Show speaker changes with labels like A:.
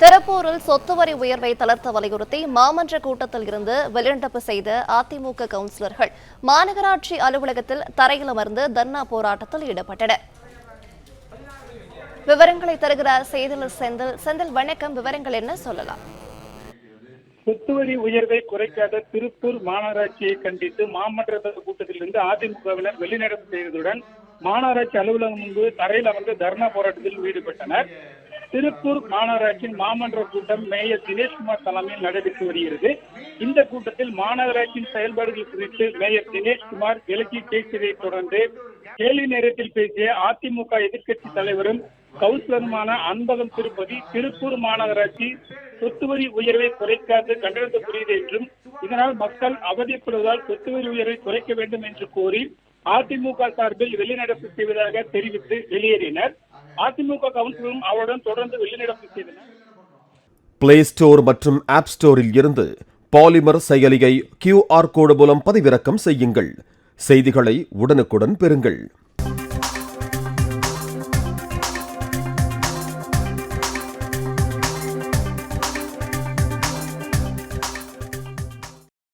A: திருப்பூரில் சொத்து வரி உயர்வை தளர்த்த வலியுறுத்தி மாமன்ற கூட்டத்தில் இருந்து வெளிநடப்பு செய்த அதிமுக கவுன்சிலர்கள் மாநகராட்சி அலுவலகத்தில் தரையில் அமர்ந்து தர்ணா போராட்டத்தில் ஈடுபட்டனர். விவரங்களை தருகிறார் செய்தில் செந்தில். செந்தில் வணக்கம். விவரங்கள் என்ன சொல்லலாம்?
B: சொத்து வரி உயர்வை குறைக்காத திருப்பூர் மாநகராட்சியை கண்டித்து மாமன்ற கூட்டத்திலிருந்து அதிமுகவினர் வெளிநடப்பு செய்ததுடன் மாநகராட்சி அலுவலகம் முன்பு தரையில் அமர்ந்து தர்ணா போராட்டத்தில் ஈடுபட்டனர். திருப்பூர் மாநகராட்சியின் மாமன்ற கூட்டம் மேயர் தினேஷ்குமார் தலைமையில் நடைபெற்று வருகிறது. இந்த கூட்டத்தில் மாநகராட்சியின் செயல்பாடுகள் குறித்து மேயர் தினேஷ்குமார் விலக்கி பேசியதைத் தொடர்ந்து கேள்வி நேரத்தில் பேசிய அதிமுக எதிர்க்கட்சி தலைவரும் கவுன்சிலருமான அன்பகம் திருப்பதி திருப்பூர் மாநகராட்சி சொத்து வரி உயர்வை குறைக்காது கண்டனத்துக்குரியது என்றும் இதனால் மக்கள் அவதிப்படுவதால் சொத்து வரி உயர்வை குறைக்க வேண்டும் என்று கோரி அதிமுக சார்பில் வெளிநடப்பு செய்வதாக தெரிவித்து வெளியேறினர். அதிமுக கவுன்சிலரும் அவருடன் தொடர்ந்து வெளிநடப்பு செய்தனர்
C: பிளே ஸ்டோர் மற்றும் ஆப் ஸ்டோரில் இருந்து பாலிமர் செயலியை கியூஆர் கோடு மூலம் பதிவிறக்கம் செய்யுங்கள். செய்திகளை உடனுக்குடன் பெறுங்கள்.